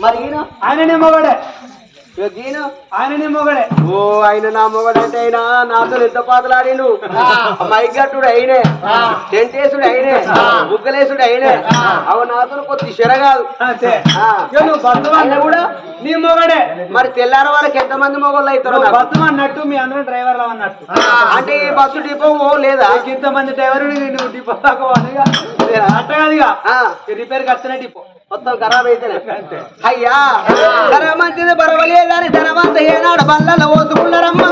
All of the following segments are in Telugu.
మరి ఈయన? ఆయననే మొగడే. ఈయన ఆయననే మొగడే. ఓ ఆయన నా మొగడంటే అయినా నాతో ఎంత పాతలాడిండు మైగట్టుడు అయినే టెంటేసుడు అయినే బుగ్గలేసుడు అయినే అవ నాతో కొద్ది శర కాదు. అంతే. ఆ. ఇక నువ్వు ఆయన కూడా నీ మొగడే. మరి తెల్లార వాళ్ళకి ఎంతమంది మొగోళ్ళు అవుతారో నువ్వు నాకు. బతువు అన్నట్టు మీ అందరం డ్రైవర్లు అన్నట్టు. అంటే ఈ బస్సు డిపో ఓ లేదా? ఇంతమంది డ్రైవర్ నువ్వు డిపో దాకా. అట్ట కాదుగా? రిపేర్ మొత్తం ఖరాబ్ అయితేనే. అంతే. అయ్యా ధర మంచిది బరవలేదని ధనవంత ఏనాడు బల్లలో ఓసుకున్నారమ్మా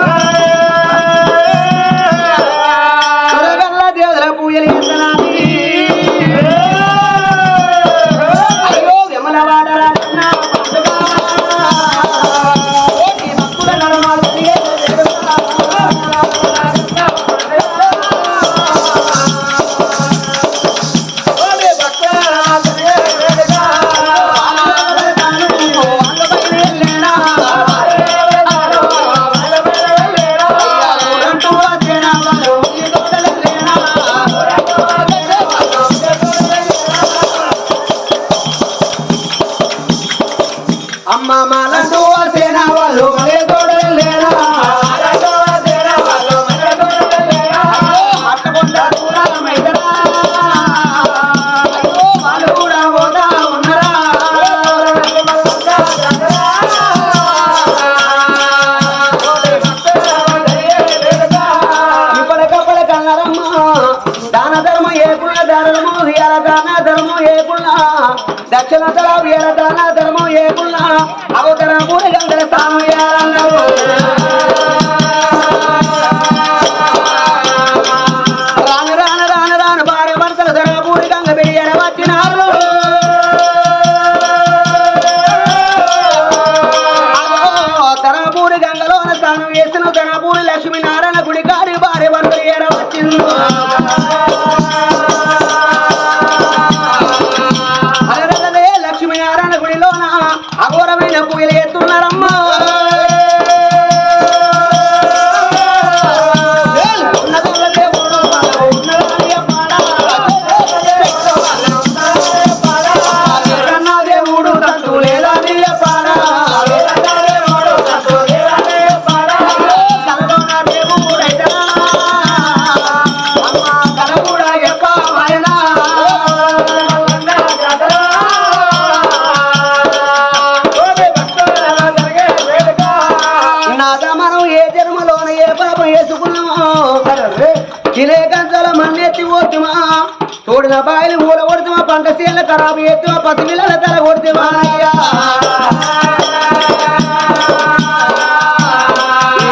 సీళ్ళ పసి పిల్లల తల కొడుతుమా అయ్యా.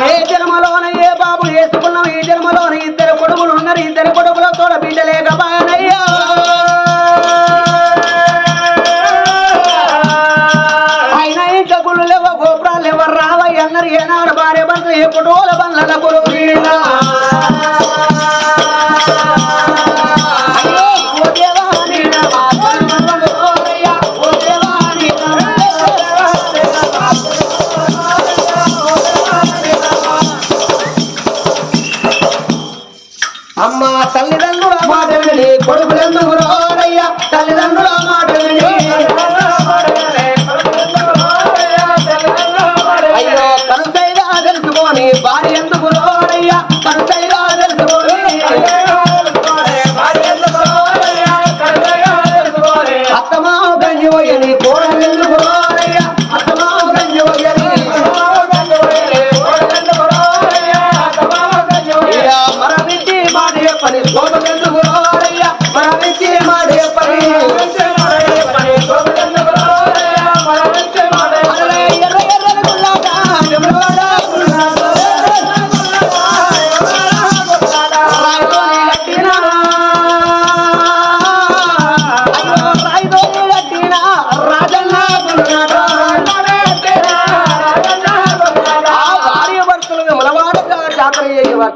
ఏ జన్మలోన ఏ బాబు వేసుకున్నాం? ఈ జన్మలోన ఇద్దరు కొడుకులు ఉన్నారు. ఇద్దరు కొడుకుల బిడ్డలేక బాయనయ్యా అయినా ఇంకా గుళ్ళు లేవ గోపురాలు ఎవరు రావయ్య అన్నారు. ఏనాడు భార్య భర్త ఏ ఫోటోల బండ్ల 回来，回来。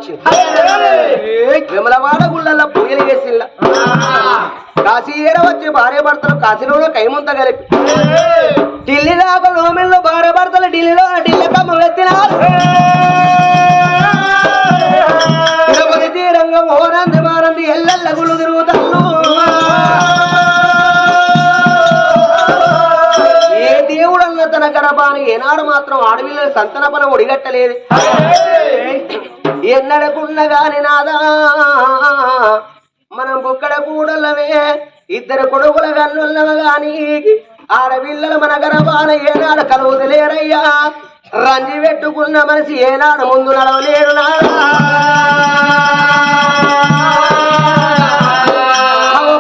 చేయవచ్చు విమలవాడ గుళ్ళల్లో పూజలు చేసిల్ల. కాశీ ఏడ వచ్చి భార్య భర్తలు కాశీలో కైమంత కలిపి. ఢిల్లీ దాకా లోమిల్లో భార్య భర్తలు ఢిల్లీలో ఢిల్లీ కమ్మ ఎత్తినారు. తీరంగం ఓరంది మారంది ఎల్లెల్ల గుళ్ళు తిరుగుతాను ఏనాడు మాత్రం ఆడపిల్లల సంతనపన ఒడిగట్టలేదు. ఎన్నడకున్న గాని నాదా? మనం బుక్కడ కూడలవే ఇద్దరు కొడుకుల కన్నులవ గాని ఆడపిల్లలు మన గరబాన ఏనాడు కలుగుతలేరయ్యా రంజి పెట్టుకున్న మనిషి ఏనాడు ముందు నడవలేరు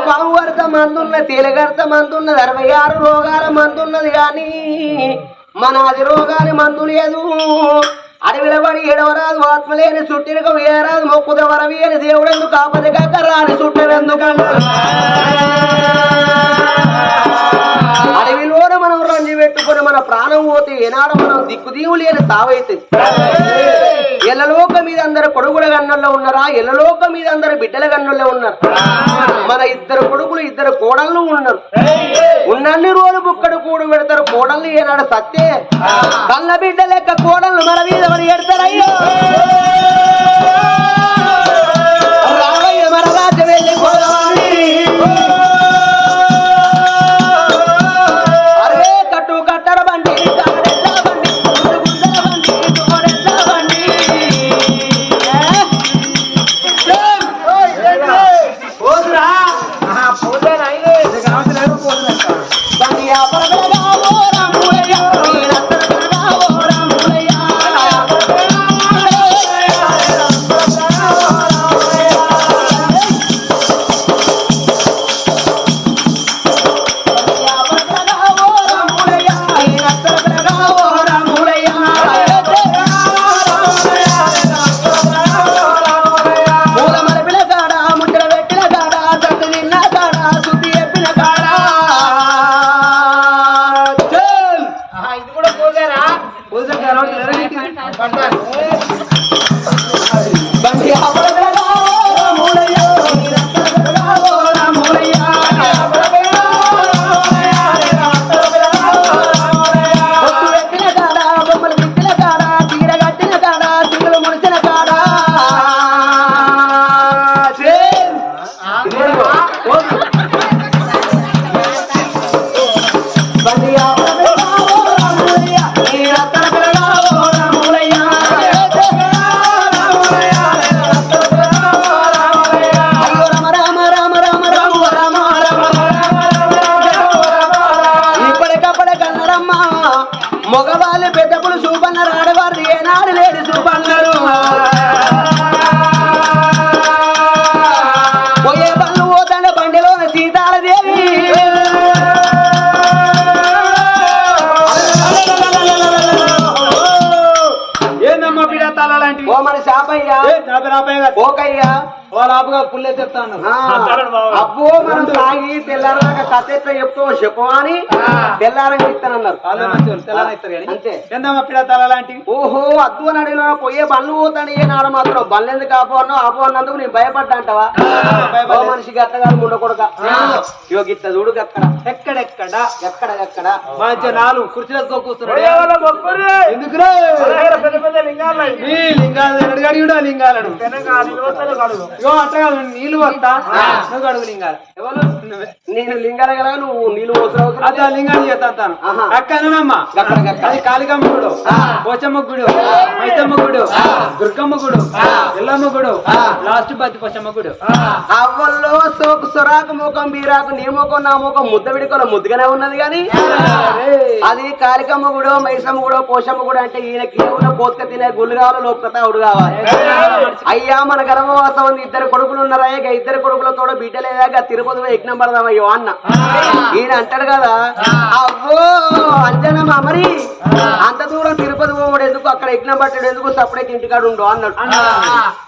పావువర్త మందున్న తేలిగర్త మందున్నది అరవై ఆరు రోగాల మందున్నది కానీ మన అది రోగాని మందు లేదు అడవిల పడి ఏడవరాదు ఆత్మలేని చుట్టినకు వేయరాదు మొక్కుద వరవి అని దేవుడు కాపది కాక రాని చుట్టెందుకు అడవిలోన మనం రంజి పెట్టుకుని మన ప్రాణం పోతే ఏనాడు మనం దిక్కుదీవు లేని సావైతుంది ఎల్లలోక మీద అందరు కొడుకుల గన్నుల్లో ఉన్నారా? ఎల్లలోక మీద అందరు బిడ్డల గన్నుల్లో ఉన్నారు? మన ఇద్దరు కొడుకులు ఇద్దరు కోడళ్ళు ఉన్నారు. ఉన్నన్ని రోజులు బుక్కడు కూడు పెడతారు కోడళ్ళు ఏనాడు సత్తే కళ్ళ బిడ్డ లెక్క కోడళ్ళు మన మీద మరి ఎడతారయ్యో Vai, vai. చెప్తాను. అబ్బో మనం తాగి తెల్లారదాకా కథ ఎట్లా చెప్తావు చెప్పు అని తెల్లారని ఇస్తానన్నారు వాళ్ళే మంచివాళ్ళు, తెల్లని ఇస్తారు కానీ. అంతే. ఏందమ్మా బిడ్డ తల లాంటివి. ఓహో అద్దు అని అడిగిన పోయే బండ్లు పోతాను ఏ నాడు మాత్రం? బండ్లు ఎందుకు ఆపు అన్నావు? ఆపు అన్నందుకు నేను భయపడ్డా అంటావా? ఓ మనిషి గట్టగాడు ముండ కొడుక. ఇగో గిట్ల చూడు గక్కడ. ఎక్కడెక్కడ? ఎక్కడ ఎక్కడ? మంచి నాలుగు కుర్చీలతో కూర్చున్నాడు. ఎందుకురా ఈ లింగాలు. ఎన్నడు అడిగిడు అట్లా కాదు నీళ్ళు వస్తా నువ్వు అడుగు లింగాలు. ఎవరు నేను లింగాల నువ్వు నీళ్ళు పోతురావు అది ఆ లింగాన్ని చేస్తాను. అక్కనమ్మా అది కాళికమ్మ గుడు పోచమ్మ గుడు మైతమ్మ గుడు దుర్గమ్మ గుడు ఎల్లమ్మ గుడు లాస్ట్ బతి పోచమ్మ గుడు అవ్వల్లో సోకు సొరాకు ముఖం బీరాకు నీ ముఖం నా ముఖం ముద్ద విడుకోల ముద్దుగానే ఉన్నది కానీ అది కాళికమ్మ కూడా మైసమ్మ కూడా పోషమ్మ కూడా అంటే ఈయన కేవలం కోత్క తినే గుళ్ళు కావాలి లోపత అవుడు కావాలి. అయ్యా మన గర్భవాసం ఇద్దరు కొడుకులు ఉన్నారా? ఇద్దరు కొడుకులతో బిడ్డలేదాక తిరుపతి యజ్ఞం పడదాం అయ్యో అన్న? ఈయన అంటాడు కదా అవ్వో అంజనమ్మ మరి అంత దూరం తిరుపతి పోవడు ఎందుకు? అక్కడ యజ్ఞం పట్టాడు ఎందుకు? సపరేట్ ఇంటికాడు ఉండు అన్నాడు.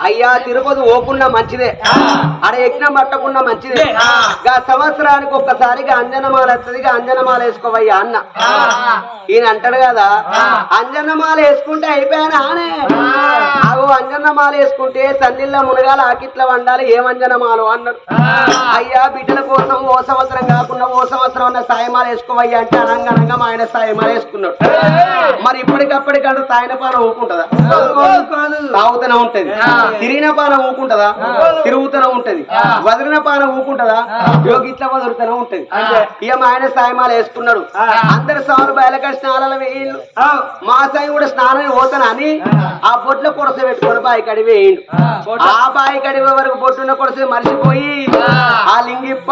అయ్యా తిరుపతి పోకుండా మంచిదే. ఆడ యజ్ఞం పట్టకుండా మంచిదే. గా సంవత్సరానికి ఒక్కసారిగా అంజనమాల వస్తుంది అంజనమాల వేసుకోవయ్యా అన్న. ఈయన అంటాడు కదా అంజనమాల వేసుకుంటే అయిపోయానా అనే? అంజనమాల వేసుకుంటే సన్నిళ్ళ మునగాల ఆకి ఎట్లా వండాలి ఏ వంజనమాలు అన్నారు. అయ్యా బిడ్డల కోసం ఓ సంవత్సరం కాకుండా ఓ సంవత్సరం అన్న సాయమాలు వేసుకోవయ్యా అంటే అనంగనంగా ఆయన సాయమాలు వేసుకున్నాడు. మరి ఇప్పటికప్పటికంటే తాయిన పాన ఊకుంటుందా? తాగుతూనే ఉంటది. తిరిగిన పాన ఊకుంటదా? తిరుగుతూనే ఉంటది. వదిలిన పాన ఊకుంటదా? యోగిట్ల వదులుతూనే ఉంటది. ఇక మా ఆయన సాయమాలు వేసుకున్నాడు. అందరు సారు బయలక స్నానాలు వేయిండు మా సాయి కూడా స్నానం పోతానని ఆ. బొట్ల కొరస పెట్టుకొని బాయి వేయిండు. ఆ. బాయి కడి వరకు బొట్టున కొరసే మర్చిపోయి ఆ. లింగిప్ప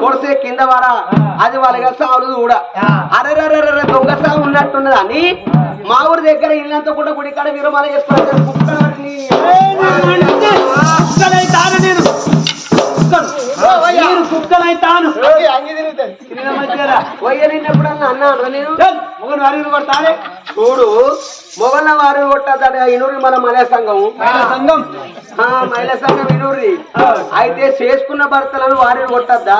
కొరసే కింద పడ అది వాళ్ళగా సావులు కూడా అరరరర దొంగ సాగు ఉన్నట్టున్నది అని మా ఊరి దగ్గర ఇల్లంతా కూడా గుడి కాడ విరమాల చేసుకున్నారు. నేను. కుక్కలైతాను తిరిగిన మధ్యలో. పోయి నిన్నప్పుడన్నా అన్నాను నేను? చల్, మొగలు వారిని కొడతానే చూడు మొగళ్ళ వారు కొట్టదట ఇనూరి మన మలయ సంఘం. సంఘం? ఆ మహిళా సంఘం ఇనూరి అయితే చేసుకున్న భర్తలను వారిని కొట్టద్దా.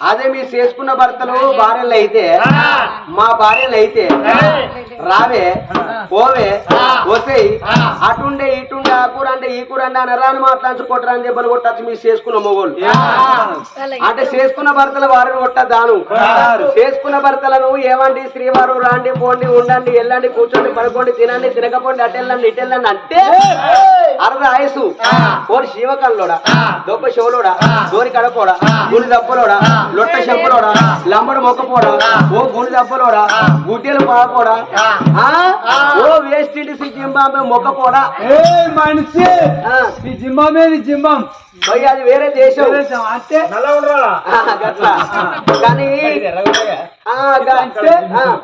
అదే మీరు చేసుకున్న భర్తలు భార్యలు అయితే మా భార్యలు అయితే రావే పోవే వసేయి అటుండే ఇటుండే ఆ కూర అంటే ఈ కూర అంటే అని మాట్లాడుకోటరా అని దెబ్బలు కొట్టచ్చు మీరు చేసుకున్న మొగోళ్ళు. అంటే చేసుకున్న భర్తలు వారిని కొట్టద్దాను. చేసుకున్న భర్తలను ఏమండి శ్రీవారు రాండి పోండి ఉండండి వెళ్ళండి కూర్చోండి పడుకోండి తినండి తినకపోండి అటు వెళ్ళండి ఇటు వెళ్ళండి అంటే అరద ఆయసు. ఓరి శివకల్లోడా దొప్ప శివులోడా దోరి కడపోడా గుడి దప్పలోడా లొట్ట చెప్పులోడా లంబడు మొక్కపోడా? ఓ గుడి దప్పలోడా గుడ్డెలు పాపోడా ఆ? ఓ వేస్ట్ ఇంటి జింబాబే మొక్కపోడా? ఏ మనిషి. ఆ, ఈ జింబం ఏది జింబం. అది వేరే దేశం. అంటే? గట్లా. కానీ అంటే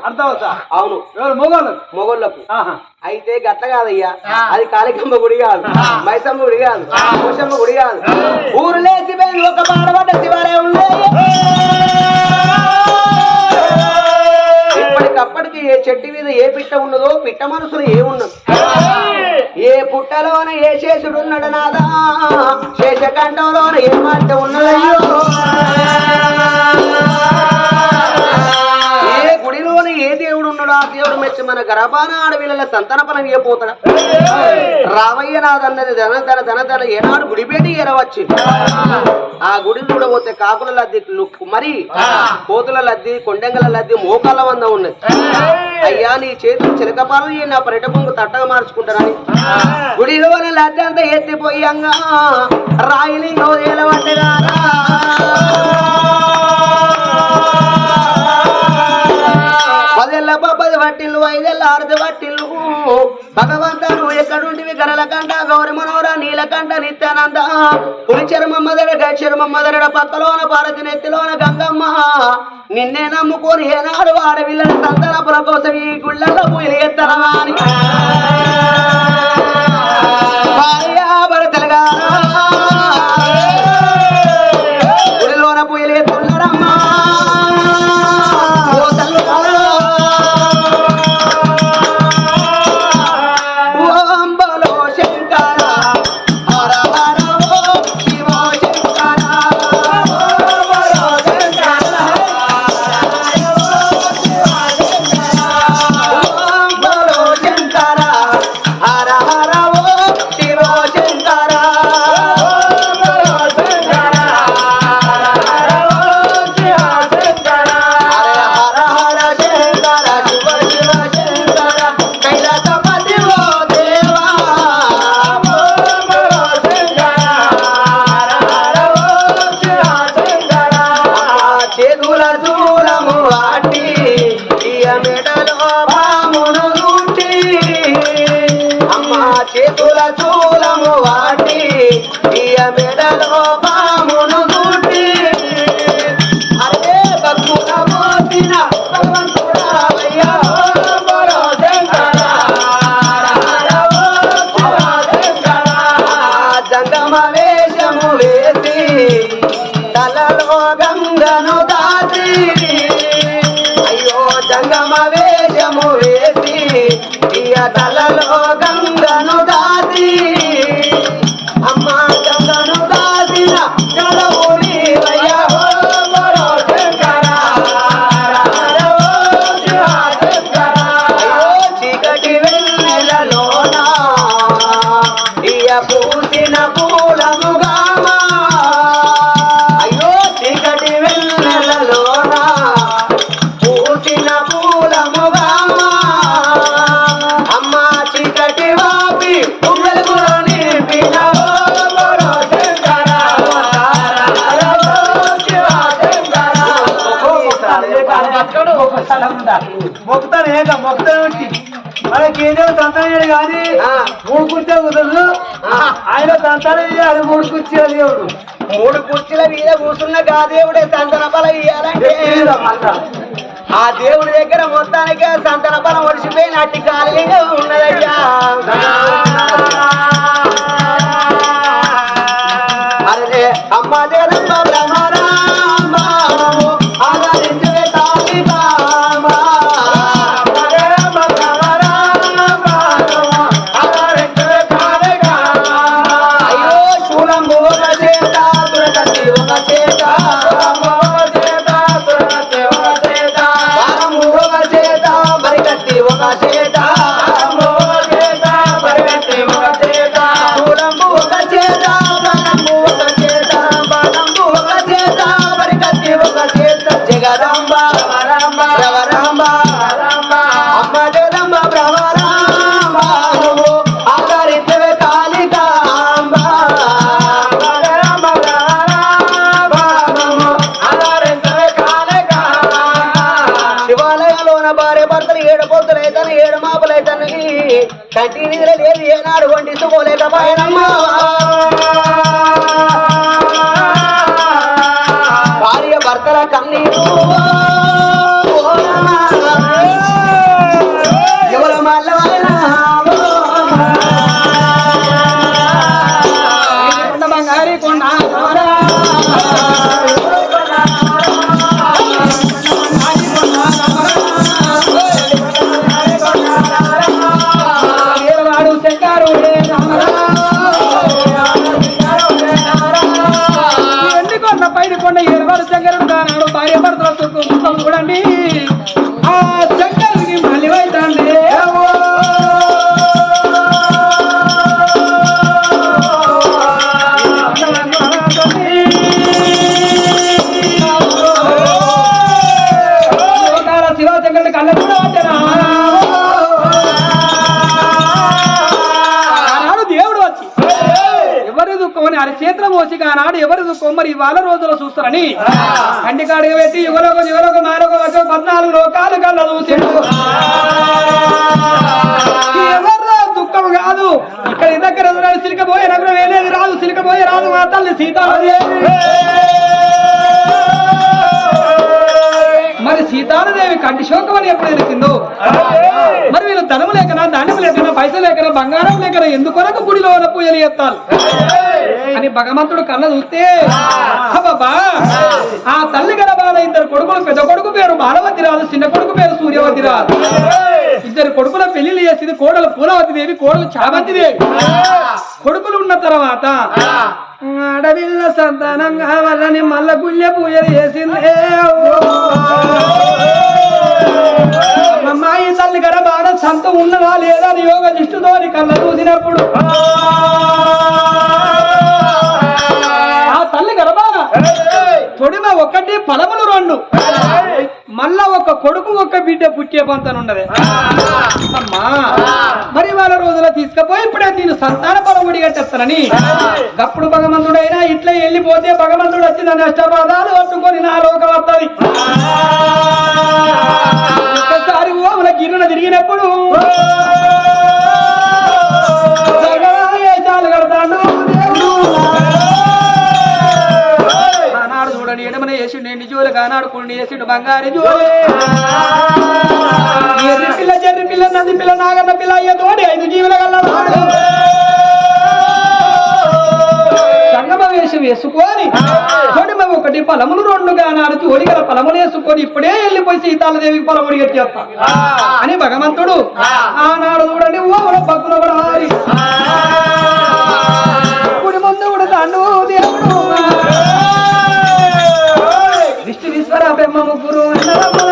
అర్థం అవుతా? అవును. మొగలు మొగోళ్ళకు. ఆహా. అయితే గట్ల కాదయ్యా. అది కాళికమ్మ గుడి కాదు మైసమ్మ గుడి కాదు కోశమ్మ గుడి కాదు. ఊరు లేచి ఒక పాడబడ్డ శివాలయం ఇప్పటికప్పటికి ఏ చెట్టు మీద ఏ పిట్ట ఉన్నదో పిట్ట మనసులో ఏమున్నది? ఏ పుట్టలోన ఏ శేషుడు ఉన్నాడు నాదా? శేషకంఠంలోన ఏ మాట ఉన్నదయ్యో? ఆ దేవుడు మెచ్చి మన గర్భాన ఆడవిళ్ళ సంతానపనం ఏ పోతాడా రామయ్య నాదన్నది ధన ధన ధన ధన ఏనాడు గుడిపేట ఏరవచ్చు ఆ గుడి చూడబోతే కాకుల లద్ది మరి కోతుల లద్ది కొండెంగల లద్ది మోకాల వంద ఉన్నది. అయ్యా నీ చేతులు చిలకపాలు నా పర్యటకంకు తట్టగా మార్చుకుంటానని. గుడిలోని లద్ది అంతా ఎత్తిపోయంగా రాయిని పదేళ్ళ పది వట్టిల్లు ఐదేళ్ళ ఆరుది వట్టిల్లు భగవంతా ఎక్కడుంటివి? గరలకంట గౌరి మనోర నీలకంఠ నిత్యానంద. పులి చర్మమ్మ దరడ చర్మమ్మ దరడ పక్కలోన పార్వతి నెత్తిలోన గంగమ్మ. నిన్నే నమ్ముకొని ఏనాడు ఆడవిల్లని సంతనపుల కోసం ఈ గుళ్ళల్లో పూలు ఎత్తన మొక్కుతాను ఏక మొక్కుతాను మనకి ఏదో తంతాడు కానీ మూడు కుర్చీ కుదరదు ఆయన తంతాడు అది మూడు కుర్చీ దేవుడు మూడు కుర్చీల మీద కూర్చున్న గా దేవుడే సంతన బలం ఇయ్యాలంటే. ఆ దేవుడి దగ్గర మొత్తానికి సంతన బలం ఒడిసిపోయిన అట్టి ఖాళీగా ఉన్నదయ్యా అరే అమ్మ జగదమ్మ కంటి నిధులు లేదు ఏనాడు భార్య భర్తల కన్నీరు అని అరిచేతుల మోసి ఆనాడు ఎవరి దుఃఖం మరి ఇవాళ రోజులు చూస్తారని. కంటి కాడికి పెట్టి యువలోక యువలోక మారొక వచ్చి పద్నాలుగు లోకాలు కళ్ళ చూసిండు దుఃఖం కాదు. ఇక్కడ దగ్గర ఎదురాడు సిలికపోయే నగరం వేలేది రాదు. సిలికపోయే రాదు మా తల్లి సీతాదేవి మరి సీతాదేవి కంటి శోకం అని ఎప్పుడు ఎరికిందో? మరి వీళ్ళు ధనము లేకనా ధాన్యం లేకనా పైసలు లేకనా బంగారం లేకనా ఎందుకొరకు గుడిలో ఉన్న పూజలు ఎత్తాలి అని భగవంతుడు కళ్ళ చూస్తే అబ్బబ్బా ఆ తల్లి గర్భాల ఇద్దరు కొడుకులు పెద్ద కొడుకు పేరు బాలవతి రాదు చిన్న కొడుకు పేరు సూర్యవతి రాదు ఇద్దరు కొడుకుల పెళ్ళిళ్ళు చేసింది కోడలు పూలవతి దేవి కోడలు చామంతి దేవి కొడుకులు ఉన్న తర్వాత అడవిల్ల సంతానం కావాలని మల్ల గుళ్ళె పూజ చేసిందే. అమ్మాయి తల్లి గడ బాగా సంత ఉన్నదా లేదా అని యోగ నిష్ఠుతోని కళ్ళ చూసినప్పుడు తొడిమ ఒకటి పలములు రెండు. మళ్ళా ఒక కొడుకు ఒక బిడ్డ పుట్టే పంతనున్నది అమ్మా మరి వాళ్ళ రోజుల తీసుకుపోయి ఇప్పుడే నేను సంతాన పరముడి కట్టేస్తానని. గప్పుడు భగవంతుడైనా ఇట్లా వెళ్ళిపోతే భగవంతుడు వచ్చి నన్ను అష్టపాదాలు పట్టుకొని నా లోకం వస్తుంది ఓ ఓముల గిన్నెన తిరిగినప్పుడు జోలు ఆనాడు కుండి వేసిండు బంగారు జోలే. పిల్ల చెర్రి పిల్ల నది పిల్ల నాగన్న పిల్ల అయ్య తోడి ఐదు జీవుల గల్లవాడు సంగమ వేషం వేసుకొని తొడిమ ఒకటి పొలములు రెండుగా నాడు తోడిగల పొలములు వేసుకొని ఇప్పుడే వెళ్ళిపోయి సీతాలదేవికి పొలముడి గట్టేస్తా అని భగవంతుడు ఆనాడు చూడండి ఓవర పక్కున. కుడి బ్రహ్మము గురువు